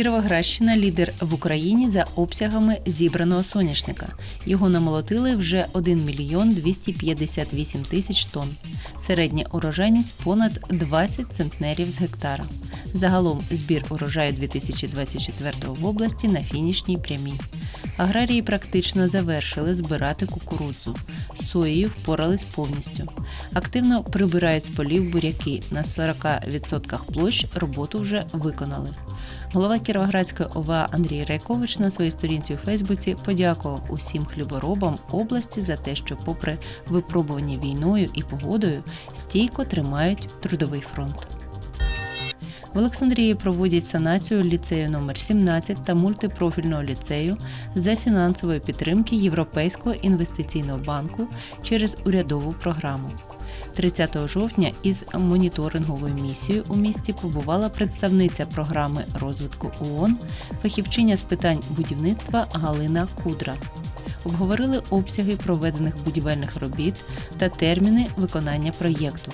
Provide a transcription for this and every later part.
Кіровоградщина лідер в Україні за обсягами зібраного соняшника. Його намолотили вже 1 мільйон 258 тисяч тонн. Середня урожайність понад 20 центнерів з гектара. Загалом збір урожаю 2024 в області на фінішній прямій. Аграрії практично завершили збирати кукурудзу. Соєю впорались повністю. Активно прибирають з полів буряки. На 40% площ роботу вже виконали. Голова Кіровоградської ОВА Андрій Райкович на своїй сторінці у Фейсбуці подякував усім хліборобам області за те, що, попри випробування війною і погодою, стійко тримають трудовий фронт. В Олександрії проводять санацію ліцею номер 17 та мультипрофільного ліцею за фінансової підтримки Європейського інвестиційного банку через урядову програму. 30 жовтня із моніторинговою місією у місті побувала представниця програми розвитку ООН, фахівчиня з питань будівництва Галина Кудра. Обговорили обсяги проведених будівельних робіт та терміни виконання проєкту.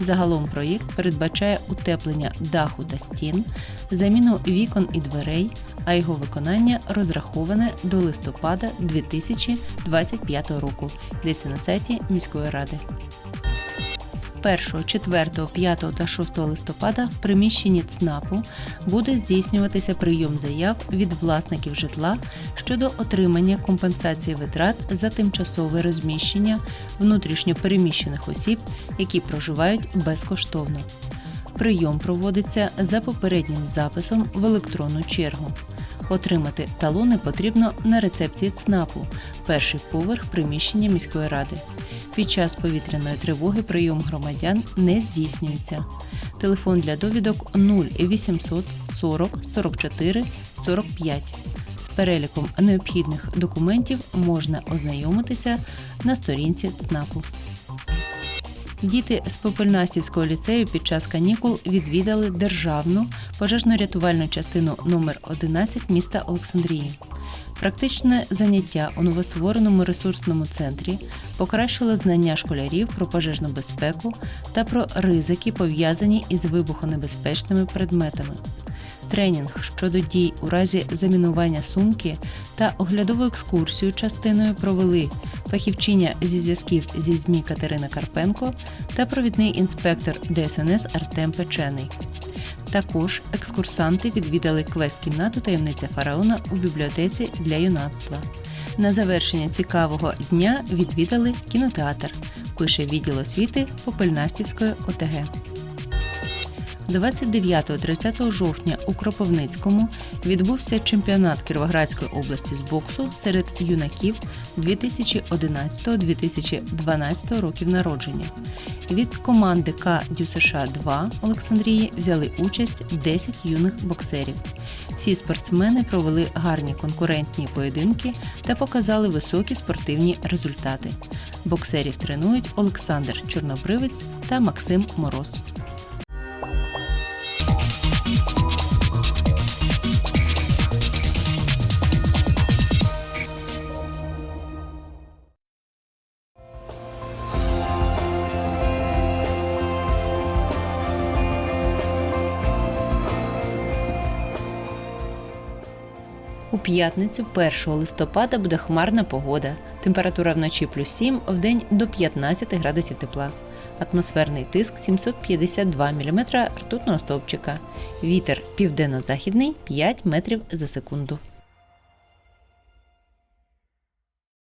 Загалом проєкт передбачає утеплення даху та стін, заміну вікон і дверей, а його виконання розраховане до листопада 2025 року. Йдеться на сайті міської ради. 1, 4, 5 та 6 листопада в приміщенні ЦНАПу буде здійснюватися прийом заяв від власників житла щодо отримання компенсації витрат за тимчасове розміщення внутрішньо переміщених осіб, які проживають безкоштовно. Прийом проводиться за попереднім записом в електронну чергу. Отримати талони потрібно на рецепції ЦНАПу, перший поверх приміщення міської ради. Під час повітряної тривоги прийом громадян не здійснюється. Телефон для довідок 0800 40 44 45. З переліком необхідних документів можна ознайомитися на сторінці ЦНАПу. Діти з Попельнастівського ліцею під час канікул відвідали державну пожежно-рятувальну частину номер 11 міста Олександрії. Практичне заняття у новоствореному ресурсному центрі покращило знання школярів про пожежну безпеку та про ризики, пов'язані із вибухонебезпечними предметами. Тренінг щодо дій у разі замінування сумки та оглядову екскурсію частиною провели фахівчиня зі зв'язків зі ЗМІ Катерина Карпенко та провідний інспектор ДСНС Артем Печений. Також екскурсанти відвідали квест-кімнату таємниця фараона у бібліотеці для юнацтва. На завершення цікавого дня відвідали кінотеатр, пише відділ освіти Попельнастівської ОТГ. 29-30 жовтня у Кропивницькому відбувся чемпіонат Кіровоградської області з боксу серед юнаків 2011-2012 років народження. Від команди К ДЮСШ 2 Олександрії взяли участь 10 юних боксерів. Всі спортсмени провели гарні конкурентні поєдинки та показали високі спортивні результати. Боксерів тренують Олександр Чорнобривець та Максим Мороз. У п'ятницю 1 листопада буде хмарна погода. Температура вночі плюс 7, вдень до 15 градусів тепла. Атмосферний тиск 752 мм ртутного стовпчика. Вітер південно-західний 5 метрів за секунду.